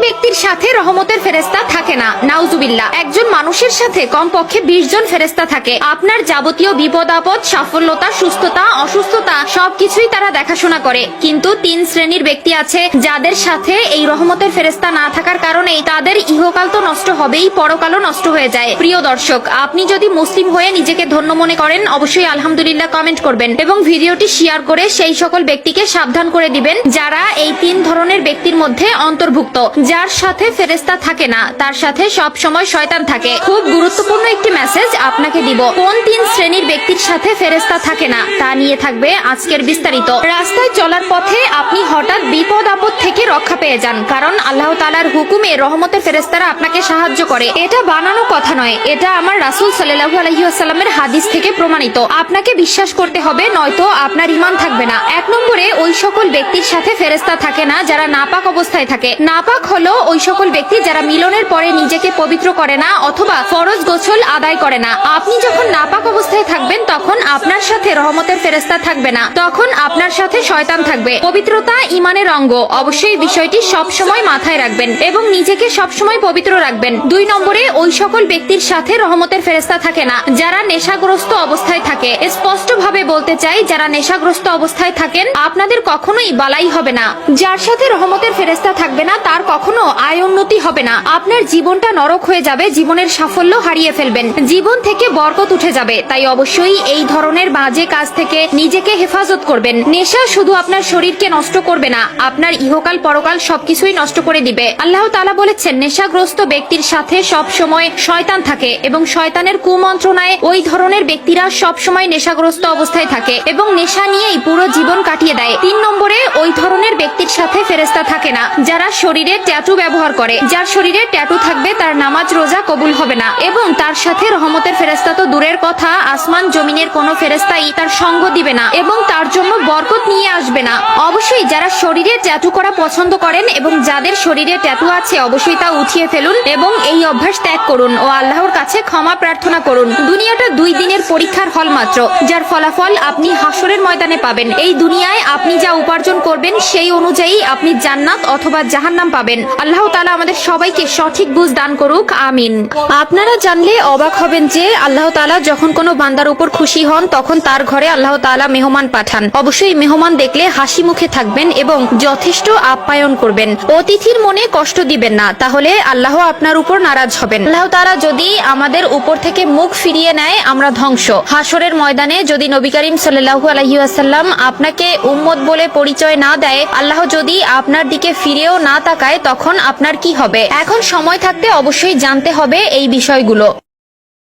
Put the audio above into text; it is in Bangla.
ব্যক্তির সাথে রহমতের ফেরেস্তা থাকে না। নাউজুবিল্লাহ। একজন মানুষের সাথে কমপক্ষে বিশ জন ফেরেস্তা থাকে। আপনার যাবতীয় বিপদ আপদ, সাফল্যতা, সুস্থতা, অসুস্থতা, সবকিছুই তারা দেখাশোনা করে। কিন্তু তিন শ্রেণির ব্যক্তি আছে যাদের সাথে এই রহমতের ফেরেস্তা না থাকার কারণেই তাদের ইহকাল তো নষ্ট হবেই, পরকালও নষ্ট হয়ে যায়। প্রিয় দর্শক, আপনি যদি মুসলিম হয়ে নিজেকে ধন্য মনে করেন, অবশ্যই আলহামদুলিল্লাহ কমেন্ট করবেন এবং ভিডিওটি শেয়ার করে সেই সকল ব্যক্তিকে সাবধান করে দিবেন যারা এই তিন ধরনের ব্যক্তির মধ্যে অন্তর্ভুক্ত। যার সাথে ফেরেস্তা থাকে না, তার সাথে সব সময় শয়তান থাকে। খুব গুরুত্বপূর্ণ একটি মেসেজ আপনাকে দিব। কোন তিন শ্রেণির ব্যক্তির সাথে ফেরেস্তা থাকে না, তা নিয়ে থাকবে আজকের বিস্তারিত। রাস্তায় চলার পথে আপনি হঠাৎ বিপদ আপদ থেকে রক্ষা পেয়ে যান, কারণ আল্লাহ তালার হুকুমে রহমতের ফেরেস্তারা আপনাকে সাহায্য করে। এটা বানানো কথা নয়, এটা আমার রাসুল সাল্লাহু আলহিউসাল্লামের হাদিস থেকে প্রমাণিত। আপনাকে বিশ্বাস করতে হবে, নয়তো আপনার ইমান থাকবে না। এক নম্বরে, ওই সকল ব্যক্তির সাথে ফেরেস্তা থাকে না, যারা নাপাক অবস্থায় থাকে। নাপাক ওই সকল ব্যক্তি যারা মিলনের পরে নিজেকে পবিত্র করে না অথবা ফরজ গোছল আদায় করে না। আপনি যখন নাপাক অবস্থায় থাকবেন, তখন আপনার সাথে রহমতের ফেরেস্তা থাকবে না। তখন আপনার সাথে শয়তান থাকবে। পবিত্রতা ইমানের অঙ্গ। অবশ্যই বিষয়টি সব সময় মাথায় রাখবেন এবং নিজেকে সব সময় পবিত্র রাখবেন। দুই নম্বরে, ওই সকল ব্যক্তির সাথে রহমতের ফেরেস্তা থাকে না। যারা নেশাগ্রস্ত অবস্থায় থাকে। স্পষ্ট ভাবে বলতে চাই, যারা নেশাগ্রস্ত অবস্থায় থাকেন, আপনাদের কখনোই বালাই হবে না। যার সাথে রহমতের ফেরেস্তা থাকবে না, তার কখনো আয় উন্নতি হবে না। আপনার জীবনটা নরক হয়ে যাবে, জীবনের সাফল্য হারিয়ে ফেলবেন। জীবন থেকে বরকত উঠে যাবে, তাই অবশ্যই এই ধরনের বাজে কাজ থেকে নিজেকে হেফাজত করবেন। নেশা শুধু আপনার শরীরকে নষ্ট করবে না, আপনার ইহকাল, পরকাল সবকিছুই নষ্ট করে দিবে। আল্লাহ তালা বলেছেন, নেশাগ্রস্ত ব্যক্তির সাথে সব সময় শয়তান থাকে এবং শয়তানের কুমন্ত্রণায় ওই ধরনের ব্যক্তিরা সব সময় নেশাগ্রস্ত অবস্থায় থাকে এবং নেশা নিয়েই পুরো জীবন কাটিয়ে দেয়। তিন নম্বরে, ওই ধরনের ব্যক্তির সাথে ফেরেস্তা থাকে না, যারা শরীরে ট্যাটু ব্যবহার করে যার শরীরে ট্যাটু থাকবে তার নামাজ রোজা কবুল হবে না। এবং তার সাথে রহমতের ফেরেস্তা তো দূরের কথা, আসমান জমিনের কোনো ফেরেস্তাই তার সঙ্গ দিবে না এবং তার জন্য বরকত নিয়ে আসবে না। অবশ্যই যারা শরীরে ট্যাটু করা পছন্দ করেন এবং যাদের শরীরে ট্যাটু আছে, অবশ্যই তা উঠিয়ে ফেলুন এবং এই অভ্যাস ত্যাগ করুন। ও আল্লাহর কাছে ক্ষমা প্রার্থনা করুন। দুনিয়াটা দুই দিনের পরীক্ষার হল মাত্র, যার ফলাফল আপনি হাসরের ময়দানে পাবেন। এই দুনিয়ায় আপনি যা উপার্জন করবেন, সেই অনুযায়ী আপনি জান্নাত অথবা জাহান্নাম পাবেন। আল্লাহ তালা আমাদের সবাইকে সঠিক বুঝ দান করুক, আমিন। আপনারা জানলে অবাক হবেন যে আল্লাহ তালা যখন কোনো বান্দার উপর খুশি হন, তখন তার ঘরে আল্লাহ তালা মেহমান পাঠান। অবশ্যই মেহমান দেখলে হাসি মুখে থাকবেন এবং যথেষ্ট আপ্যায়ন করবেন। অতিথির মনে কষ্ট দিবেন না, তাহলে আল্লাহ আপনার উপর নারাজ হবেন। আল্লাহ তালা যদি আমাদের উপর থেকে মুখ ফিরিয়ে নেয়, আমরা ধ্বংস। হাসরের ময়দানে যদি নবী করিম সাল্লাহু আলহিউসাল্লাম আপনাকে উম্মত বলে পরিচয় না দেয়, আল্লাহ যদি আপনার দিকে ফিরেও না তাকায়, তখন আপনার কি হবে? এখন সময় থাকতে অবশ্যই জানতে হবে এই বিষয়গুলো।